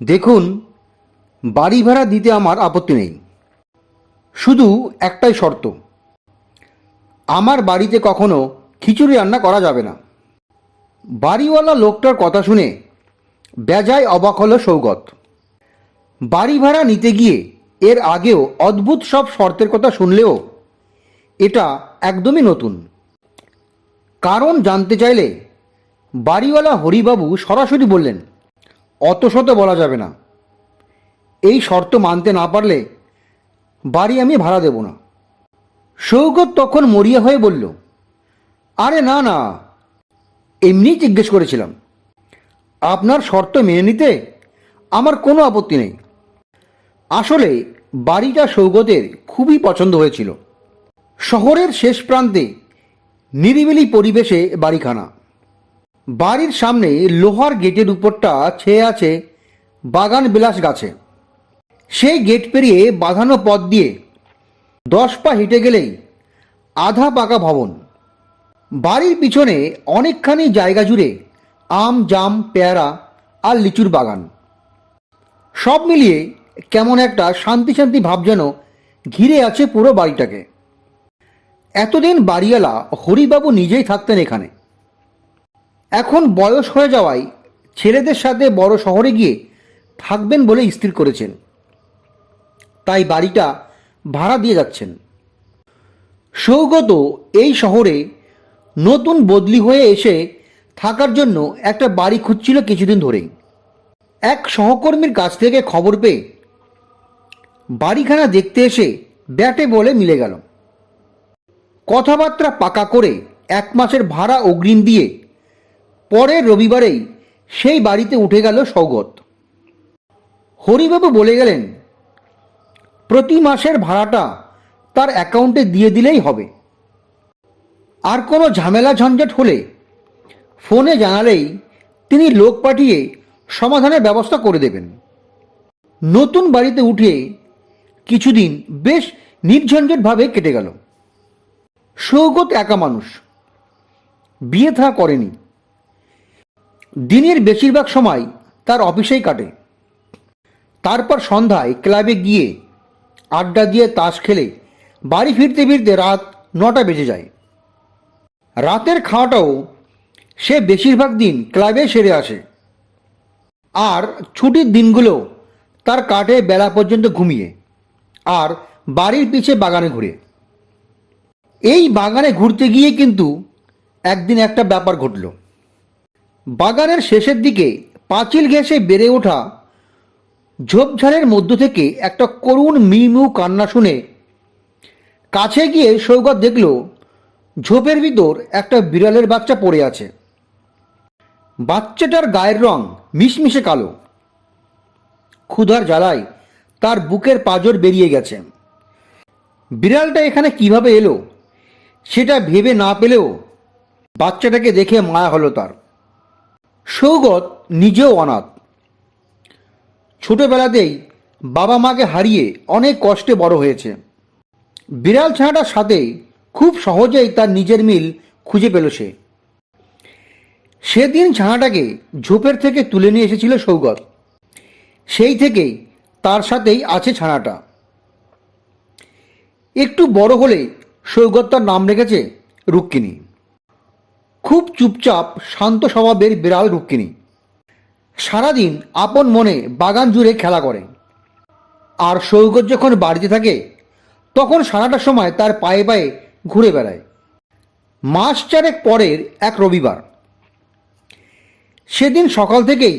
দেখুন, বাড়ি ভাড়া দিতে আমার আপত্তি নেই। শুধু একটাই শর্ত, আমার বাড়িতে কখনো খিচুড়ি রান্না করা যাবে না। বাড়িওয়ালা লোকটার কথা শুনে বেজায় অবাক হলো সৌগত। বাড়ি ভাড়া নিতে গিয়ে এর আগেও অদ্ভুত সব শর্তের কথা শুনলেও এটা একদমই নতুন। কারণ জানতে চাইলে বাড়িওয়ালা হরিবাবু সরাসরি বললেন অত শত বলা যাবে না। এই শর্ত মানতে না পারলে বাড়ি আমি ভাড়া দেব না। সৌগত তখন মরিয়া হয়ে বলল, আরে না না এমনি জিজ্ঞেস করেছিলাম। আপনার শর্ত মেনে নিতে আমার কোনো আপত্তি নেই। আসলে বাড়িটা সৌগতের খুবই পছন্দ হয়েছিল। শহরের শেষ প্রান্তে নিরিবিলি পরিবেশে বাড়িখানা। বাড়ির সামনে লোহার গেটের উপরটা ছেয়ে আছে বাগান বিলাস গাছে। সেই গেট পেরিয়ে বাঁধানো পথ দিয়ে দশ পা হেঁটে গেলেই আধা পাকা ভবন। বাড়ির পিছনে অনেকখানি জায়গা জুড়ে আম, জাম, পেয়ারা আর লিচুর বাগান। সব মিলিয়ে কেমন একটা শান্তি শান্তি ভাব যেন ঘিরে আছে পুরো বাড়িটাকে। এতদিন বাড়িওয়ালা হরিবাবু নিজেই থাকতেন এখানে। এখন বয়স হয়ে যাওয়ায় ছেলেদের সাথে বড় শহরে গিয়ে থাকবেন বলে স্থির করেছেন। তাই বাড়িটা ভাড়া দিয়ে যাচ্ছেন। সৌগত এই শহরে নতুন বদলি হয়ে এসে থাকার জন্য একটা বাড়ি খুঁজছিল কিছুদিন ধরেই। এক সহকর্মীর কাছ থেকে খবর পেয়ে বাড়িখানা দেখতে এসে ব্যাটে বলে মিলে গেল। কথাবার্তা পাকা করে এক মাসের ভাড়া অগ্রিম দিয়ে পরের রবিবারেই সেই বাড়িতে উঠে গেল সৌগত। হরিবাবু বলে গেলেন, প্রতি মাসের ভাড়াটা তার অ্যাকাউন্টে দিয়ে দিলেই হবে। আর কোনো ঝামেলা ঝঞ্ঝাট হলে ফোনে জানালেই তিনি লোক পাঠিয়ে সমাধানের ব্যবস্থা করে দেবেন। নতুন বাড়িতে উঠে কিছুদিন বেশ নির্ঝঞ্ঝটভাবে কেটে গেল। সৌগত একা মানুষ। বিয়ে থা করেনি। দিনের বেশিরভাগ সময় তার অফিসেই কাটে। তারপর সন্ধ্যায় ক্লাবে গিয়ে আড্ডা দিয়ে তাস খেলে বাড়ি ফিরতে ফিরতে রাত নটা বেজে যায়। রাতের খাওয়াটাও সে বেশিরভাগ দিন ক্লাবে সেরে আসে। আর ছুটির দিনগুলো তার কাটে বেলা পর্যন্ত ঘুমিয়ে আর বাড়ির পিছে বাগানে ঘুরে। এই বাগানে ঘুরতে গিয়ে কিন্তু একদিন একটা ব্যাপার ঘটল। বাগানের শেষের দিকে পাঁচিল ঘেঁষে বেড়ে ওঠা ঝোপঝাড়ের মধ্য থেকে একটা করুণ মিউ কান্না শুনে কাছে গিয়ে সৌগত দেখল, ঝোপের ভিতর একটা বিড়ালের বাচ্চা পড়ে আছে। বাচ্চাটার গায়ের রং মিশমিশে কালো। ক্ষুধার জ্বালায় তার বুকের পাজর বেরিয়ে গেছে। বিড়ালটা এখানে কীভাবে এলো, সেটা ভেবে না পেলেও বাচ্চাটাকে দেখে মায়া হলো তার। সৌগত নিজেও অনাথ। ছোটবেলাতেই বাবা মাকে হারিয়ে অনেক কষ্টে বড় হয়েছে। বিড়াল ছানাটার সাথে খুব সহজেই তার নিজের মিল খুঁজে পেল সে। সেদিন ছানাটাকে ঝোপের থেকে তুলে নিয়ে এসেছিল সৌগত। সেই থেকেই তার সাথেই আছে ছানাটা। একটু বড় হলে সৌগত তার নাম রেখেছে রুক্মিণী। খুব চুপচাপ শান্ত স্বভাবের বিড়াল রুক্মিণী। সারাদিন আপন মনে বাগান জুড়ে খেলা করে। আর সৌগত যখন বাড়িতে থাকে, তখন সারাটা সময় তার পায়ে পায়ে ঘুরে বেড়ায়। মাস চারেক পরের এক রবিবার। সেদিন সকাল থেকেই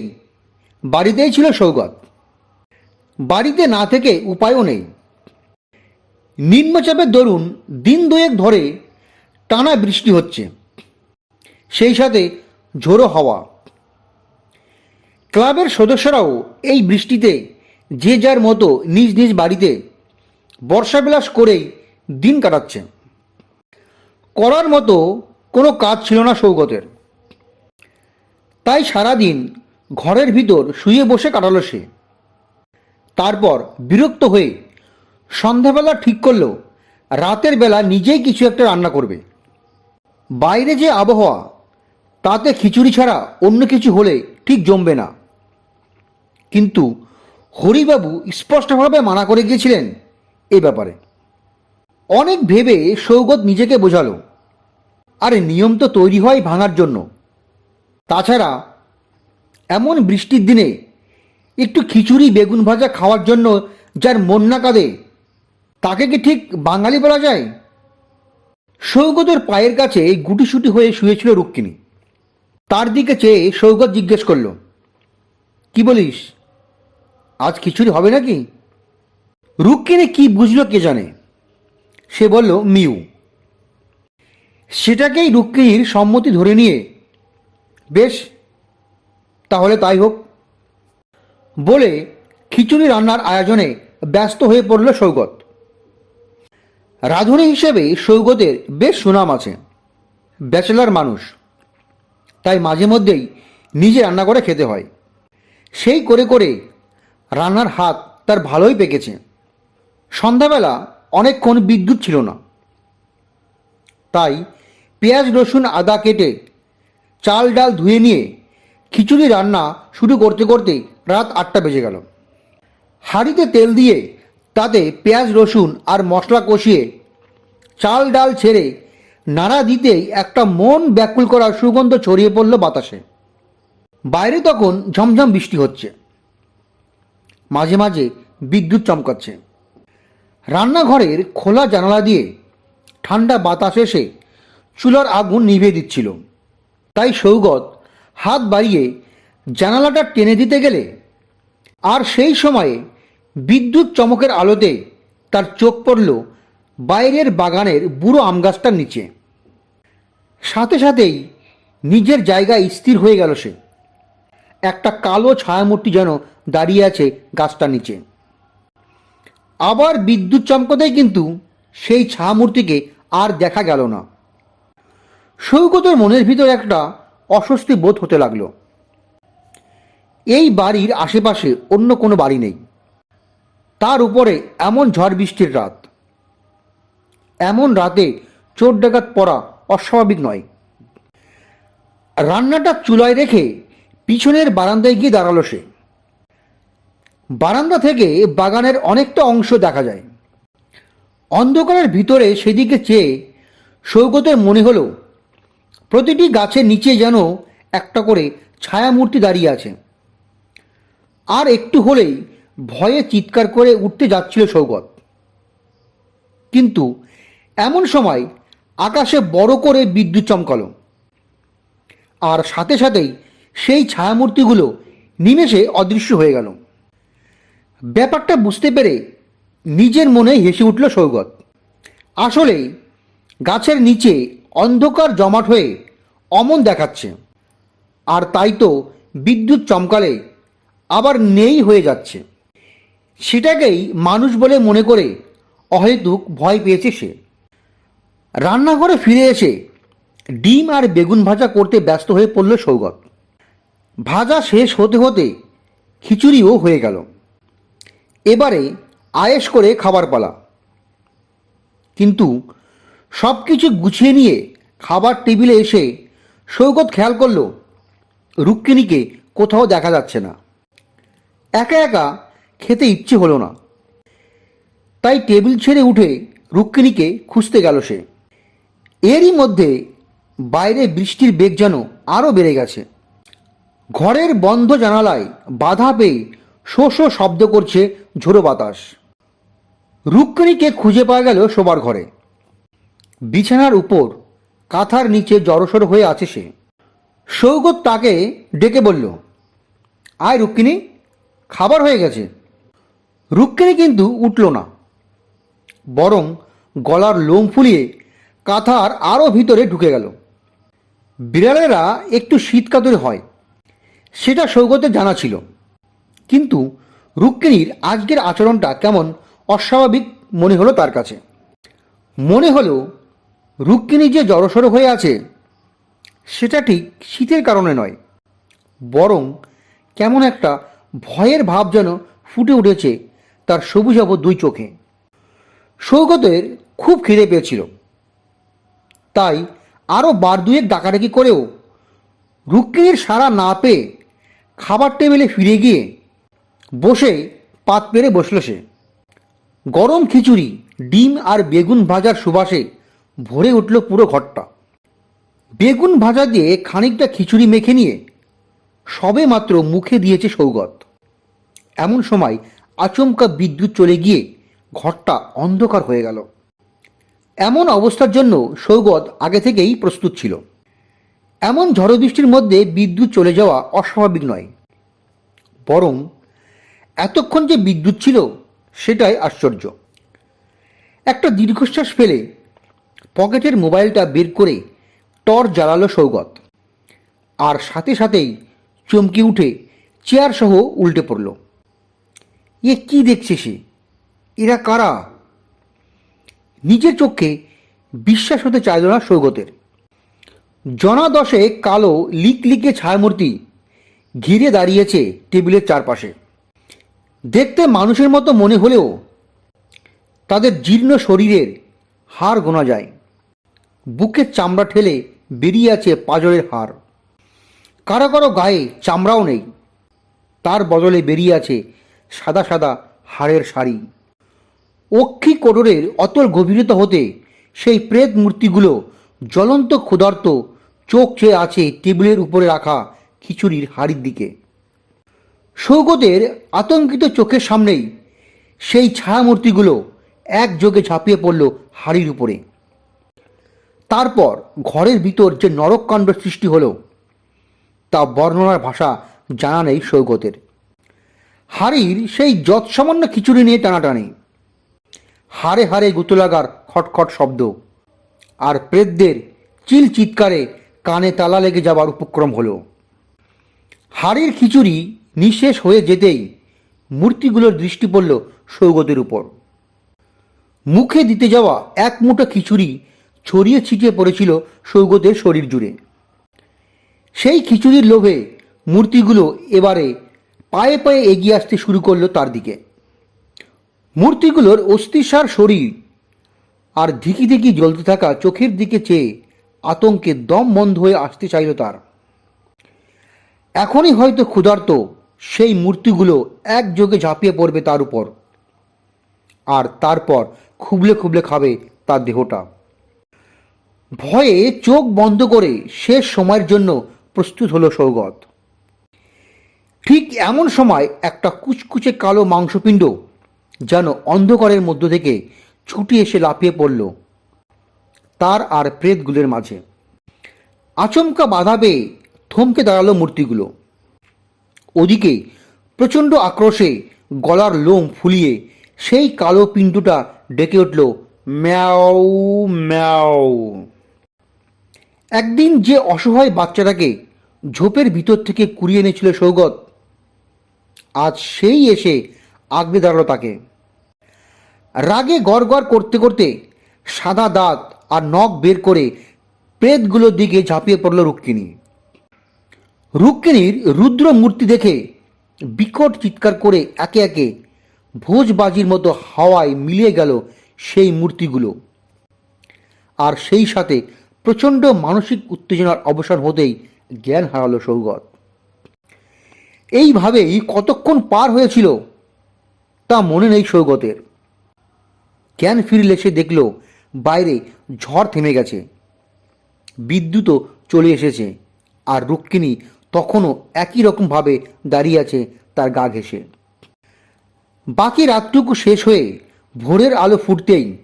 বাড়িতেই ছিল সৌগত। বাড়িতে না থেকে উপায়ও নেই। নিম্নচাপের দরুন দিন দুয়েক ধরে টানা বৃষ্টি হচ্ছে। সেই সাথে ঝোড়ো হাওয়া। ক্লাবের সদস্যরাও এই বৃষ্টিতে যে যার মতো নিজ নিজ বাড়িতে বর্ষাবিলাস করেই দিন কাটাচ্ছে। করার মতো কোনো কাজ ছিল না সৌগতের। তাই সারাদিন ঘরের ভিতর শুয়ে বসে কাটালো সে। তারপর বিরক্ত হয়ে সন্ধ্যাবেলা ঠিক করল রাতের বেলা নিজেই কিছু একটা রান্না করবে। বাইরে যে আবহাওয়া তাতে খিচুড়ি ছাড়া অন্য কিছু হলে ঠিক জমবে না। কিন্তু হরিবাবু স্পষ্টভাবে মানা করে গিয়েছিলেন এ ব্যাপারে। অনেক ভেবে সৌগত নিজেকে বোঝালো। আরে নিয়ম তো তৈরি হয় ভাঙার জন্য। তাছাড়া এমন বৃষ্টির দিনে একটু খিচুড়ি বেগুন ভাজা খাওয়ার জন্য যার মন না কাঁদে, তাকে কি ঠিক বাঙালি বলা যায়? সৌগতের পায়ের কাছে গুটিসুটি হয়ে শুয়েছিল রুক্মিণী। তার দিকে চেয়ে সৌগত জিজ্ঞেস করল, কি বলিস? আজ খিচুড়ি হবে নাকি? রুক্মিণী কি বুঝলো কে জানে? সে বলল, মিউ। সেটাকেই রুক্মিণীর সম্মতি ধরে নিয়ে, বেশ, তাহলে তাই হোক। বলে খিচুড়ি রান্নার আয়োজনে ব্যস্ত হয়ে পড়ল সৌগত। রাঁধুনি হিসেবে সৌগতের বেশ সুনাম আছে। ব্যাচেলার মানুষ। তাই মাঝে মধ্যেই নিজে রান্না করে খেতে হয়। সেই করে করে রান্নার হাত তার ভালোই পেকেছে। সন্ধ্যাবেলা অনেকক্ষণ বিদ্যুৎ ছিল না। তাই পেঁয়াজ, রসুন, আদা কেটে চাল, ডাল ধুয়ে নিয়ে খিচুড়ি রান্না শুরু করতে করতে রাত আটটা বেজে গেল। হাঁড়িতে তেল দিয়ে তাতে পেঁয়াজ, রসুন আর মশলা কষিয়ে চাল, ডাল ছেড়ে নাড়া দিতেই একটা মন ব্যাকুল করার সুগন্ধ ছড়িয়ে পড়ল বাতাসে। বাইরে তখন ঝমঝম বৃষ্টি হচ্ছে। মাঝে মাঝে বিদ্যুৎ চমকাচ্ছে। রান্নাঘরের খোলা জানালা দিয়ে ঠান্ডা বাতাস এসে চুলার আগুন নিভিয়ে দিচ্ছিল। তাই সৌগত হাত বাড়িয়ে জানালাটা টেনে দিতে গেলে আর সেই সময়ে বিদ্যুৎ চমকের আলোতে তার চোখ পড়ল বাইরের বাগানের বুড়ো আম গাছটার নিচে। সাথে সাথেই নিজের জায়গায় স্থির হয়ে গেল সে। একটা কালো ছায়ামূর্তি যেন দাঁড়িয়ে আছে গাছটার নিচে। আবার বিদ্যুৎ চমকতেই কিন্তু সেই ছায়ামূর্তিকে আর দেখা গেল না। সৌগতের মনের ভিতর একটা অস্বস্তি বোধ হতে লাগল। এই বাড়ির আশেপাশে অন্য কোনো বাড়ি নেই। তার উপরে এমন ঝড় বৃষ্টির রাত। এমন রাতে চোর ডাকাত পড়া অস্বাভাবিক নয়। রান্নাটা চুলায় রেখে পিছনের বারান্দায় গিয়ে দাঁড়াল সে। বারান্দা থেকে বাগানের অনেকটা অংশ দেখা যায়। অন্ধকারের ভিতরে সেদিকে চেয়ে সৌগতের মনে হলো, প্রতিটি গাছের নিচে যেন একটা করে ছায়ামূর্তি দাঁড়িয়ে আছে। আর একটু হলেই ভয়ে চিৎকার করে উঠতে যাচ্ছিল সৌগত। কিন্তু এমন সময় আকাশে বড় করে বিদ্যুৎ চমকালো। আর সাথে সাথেই সেই ছায়ামূর্তিগুলো নিমেষে অদৃশ্য হয়ে গেল। ব্যাপারটা বুঝতে পেরে নিজের মনে হেসে উঠল সৌগত। আসলে গাছের নিচে অন্ধকার জমাট হয়ে অমন দেখাচ্ছে। আর তাই তো বিদ্যুৎ চমকালে আবার নেই হয়ে যাচ্ছে। সেটাকেই মানুষ বলে মনে করে অহেতুক ভয় পেয়েছে সে। রান্নাঘরে ফিরে এসে ডিম আর বেগুন ভাজা করতে ব্যস্ত হয়ে পড়ল সৌগত। ভাজা শেষ হতে হতে খিচুড়িও হয়ে গেল। এবারে আয়েস করে খাবার পালা। কিন্তু সব কিছু গুছিয়ে নিয়ে খাবার টেবিলে এসে সৌগত খেয়াল করল, রুক্মিণীকে কোথাও দেখা যাচ্ছে না। একা একা খেতে ইচ্ছে হলো না। তাই টেবিল ছেড়ে উঠে রুক্মিণীকে খুঁজতে গেল সে। এরই মধ্যে বাইরে বৃষ্টির বেগ যেন আরও বেড়ে গেছে। ঘরের বন্ধ জানালায় বাধা পেয়ে শো শব্দ করছে ঝোড়ো বাতাস। রুক্মিণীকে খুঁজে পাওয়া গেল শোবার ঘরে। বিছানার উপর কাঁথার নিচে জড়সর হয়ে আছে সে। সৌগত তাকে ডেকে বলল, আয় রুক্মিণী, খাবার হয়ে গেছে। রুক্মিণী কিন্তু উঠল না, বরং গলার লোম ফুলিয়ে কাঁথার আরও ভিতরে ঢুকে গেল। বিড়ালেরা একটু শীতকাতরে হয়, সেটা সৌগতের জানা ছিল। কিন্তু রুক্মিণীর আজকের আচরণটা কেমন অস্বাভাবিক মনে হলো তার কাছে। মনে হলো রুক্মিণী যে জড়সড় হয়ে আছে, সেটা ঠিক শীতের কারণে নয়, বরং কেমন একটা ভয়ের ভাব যেন ফুটে উঠেছে তার সবুজাব দুই চোখে। সৌগতের খুব খিদে পেয়েছিল। তাই আরও বার দুয়েক ডাকাডাকি করেও রুক্মিণীর সারা না পেয়ে খাবার টেবিলে ফিরে গিয়ে বসে পাত পেরে বসল সে। গরম খিচুড়ি, ডিম আর বেগুন ভাজার সুবাসে ভরে উঠল পুরো ঘরটা। বেগুন ভাজা দিয়ে খানিকটা খিচুড়ি মেখে নিয়ে সবে মাত্র মুখে দিয়েছে সৌগত। এমন সময় আচমকা বিদ্যুৎ চলে গিয়ে ঘরটা অন্ধকার হয়ে গেল। এমন অবস্থার জন্য সৌগত আগে থেকেই প্রস্তুত ছিল। এমন ঝড় বৃষ্টির মধ্যে বিদ্যুৎ চলে যাওয়া অস্বাভাবিক নয়। বরং এতক্ষণ যে বিদ্যুৎ ছিল, সেটাই আশ্চর্য। একটা দীর্ঘশ্বাস ফেলে পকেটের মোবাইলটা বের করে টর্চ জ্বালালো সৌগত। আর সাথে সাথেই চমকে উঠে চেয়ার সহ উল্টে পড়ল। এ কি দেখছে সে? এরা কারা? নিজের চোখে বিশ্বাস হতে চাইল না সৌগতের। জনা দশে কালো লিক লিকে ছায়ামূর্তি ঘিরে দাঁড়িয়েছে টেবিলের চারপাশে। দেখতে মানুষের মতো মনে হলেও তাদের জীর্ণ শরীরের হাড় গোনা যায়। বুকের চামড়া ঠেলে বেরিয়ে আছে পাজরের হাড়। কারও কারও গায়ে চামড়াও নেই। তার বদলে বেরিয়ে আছে সাদা সাদা হাড়ের শাড়ি। অক্ষি কোটরের অতল গভীরতা হতে সেই প্রেত মূর্তিগুলো জ্বলন্ত ক্ষুধার্ত চোখ চেয়ে আছে টেবিলের উপরে রাখা খিচুড়ির হাড়ির দিকে। সৌগতের আতঙ্কিত চোখের সামনেই সেই ছায়ামূর্তিগুলো একযোগে ঝাঁপিয়ে পড়ল হাড়ির উপরে। তারপর ঘরের ভিতর যে নরককাণ্ড সৃষ্টি হলো, তা বর্ণনার ভাষা জানা নেই সৌগতের। হাড়ির সেই যৎসামান্য খিচুড়ি নিয়ে টানাটানি। হাড়ে হাড়ে গুতো লাগার খটখট শব্দ। আর প্রেতদের চিল চিৎকারে কানে তালা লেগে যাবার উপক্রম হলো। হাড়ের খিচুড়ি নিঃশেষ হয়ে যেতেই মূর্তিগুলোর দৃষ্টি পড়ল সৌগতের উপর। মুখে দিতে যাওয়া এক মুঠো খিচুড়ি ছড়িয়ে ছিটিয়ে পড়েছিল সৌগতের শরীর জুড়ে। সেই খিচুড়ির লোভে মূর্তিগুলো এবারে পায়ে পায়ে এগিয়ে আসতে শুরু করল তার দিকে। মূর্তিগুলোর অস্থিসার শরীর আর ধিকি ধিকি জ্বলতে থাকা চোখের দিকে চেয়ে আতঙ্কে দম বন্ধ হয়ে আসতে চাইল তার। এখনই হয়তো ক্ষুধার্ত সেই মূর্তিগুলো একযোগে ঝাঁপিয়ে পড়বে তার উপর। আর তারপর খুবলে খুবলে খাবে তার দেহটা। ভয়ে চোখ বন্ধ করে শেষ সময়ের জন্য প্রস্তুত হলো সৌগত। ঠিক এমন সময় একটা কুচকুচে কালো মাংসপিণ্ড যেন অন্ধকারের মধ্য থেকে ছুটি এসে লাফিয়ে পড়ল তার আর প্রেতগুলোর মাঝে। আচমকা বাধা পেয়ে থমকে দাঁড়াল মূর্তিগুলো। ওদিকে প্রচণ্ড আক্রোশে গলার লোম ফুলিয়ে সেই কালো পিণ্ডটা ডেকে উঠল, ম্যাও ম্যাও। একদিন যে অসহায় বাচ্চাটাকে ঝোপের ভিতর থেকে কুড়িয়ে এনেছিল সৌগত, আজ সেই এসে আগলে দাঁড়াল তাকে। রাগে গড় করতে করতে সাদা দাঁত আর নখ বের করে প্রেতগুলোর দিকে ঝাঁপিয়ে পড়ল রুক্মিণী। রুক্মিণীর রুদ্র মূর্তি দেখে বিকট চিৎকার করে একে একে ভোজবাজির মতো হাওয়ায় মিলিয়ে গেল সেই মূর্তিগুলো। আর সেই সাথে প্রচণ্ড মানসিক উত্তেজনার অবসান হতেই জ্ঞান হারালো সৌগত। এইভাবেই কতক্ষণ পার হয়েছিল তা মনে নেই সৌগতের। জ্ঞান ফিরলে সে দেখল বাইরে ঝড় থেমে গেছে। বিদ্যুৎও চলে এসেছে আর রুক্মিণী তখনও একই রকমভাবে দাঁড়িয়ে আছে তার গা ঘেঁষে। বাকি রাতটুকু শেষ হয়ে ভোরের আলো ফুটতেই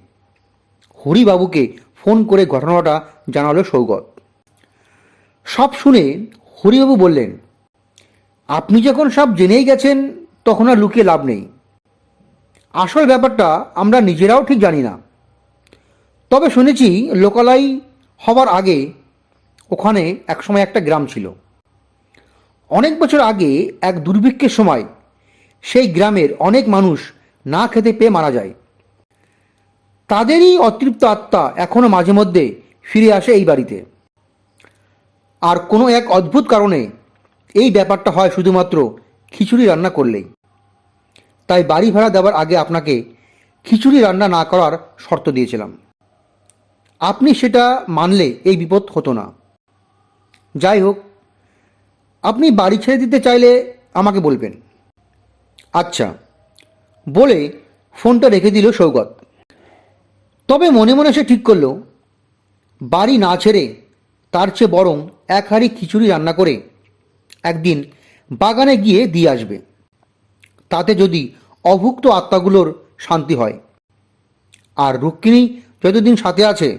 হরিবাবুকে ফোন করে ঘটনাটা জানালো সৌগত। সব শুনে হরিবাবু বললেন, আপনি যখন সব জেনেই গেছেন, তখন আর লুকিয়ে লাভ নেই। আসল ব্যাপারটা আমরা নিজেরাও ঠিক জানি না। তবে শুনেছি লোকালয় হবার আগে ওখানে একসময় একটা গ্রাম ছিল। অনেক বছর আগে এক দুর্ভিক্ষের সময় সেই গ্রামের অনেক মানুষ না খেতে পেয়ে মারা যায়। তাদেরই অতৃপ্ত আত্মা এখনও মাঝে মধ্যে ফিরে আসে এই বাড়িতে। আর কোনো এক অদ্ভুত কারণে এই ব্যাপারটা হয় শুধুমাত্র খিচুড়ি রান্না করলেই। তাই বাড়ি ভাড়া দেওয়ার আগে আপনাকে খিচুড়ি রান্না না করার শর্ত দিয়েছিলাম। আপনি সেটা মানলে এই বিপদ হতো না। যাই হোক, আপনি বাড়ি ছেড়ে দিতে চাইলে আমাকে বলবেন। আচ্ছা বলে ফোনটা রেখে দিল সৌগত। তবে মনে মনে সে ঠিক করল, বাড়ি না ছেড়ে তার চেয়ে বরং এক হাঁড়ি খিচুড়ি রান্না করে একদিন বাগানে গিয়ে দিয়ে আসবে। তাতে যদি অভুক্ত আত্মাগুলোর শান্তি হয়। আর রুক্মিণী যতদিন সাথে আছে,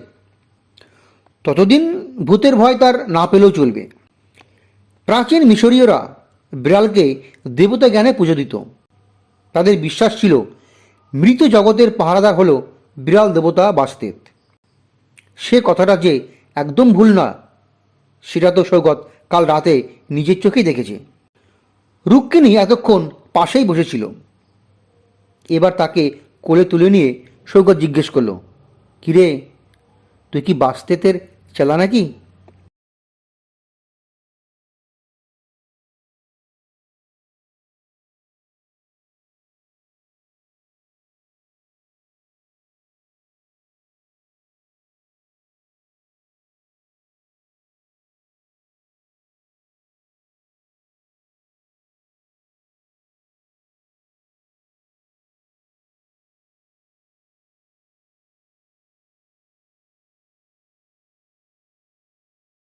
ততদিন ভূতের ভয় তার না পেলেও চলবে। প্রাচীন মিশরীয়রা বিড়ালকে দেবতা জ্ঞানে পুজো দিত। তাদের বিশ্বাস ছিল, মৃত জগতের পাহারাদার হল বিড়াল দেবতা বাস্তেত। সে কথাটা যে একদম ভুল না, সেটা তো সৌগত কাল রাতে নিজের চোখেই দেখেছে। রুক্মিণী এতক্ষণ পাশেই বসেছিল। এবার তাকে কোলে তুলে নিয়ে সৌগত জিজ্ঞেস করল কিরে তুই কি বাস্তেতের চালা নাকি?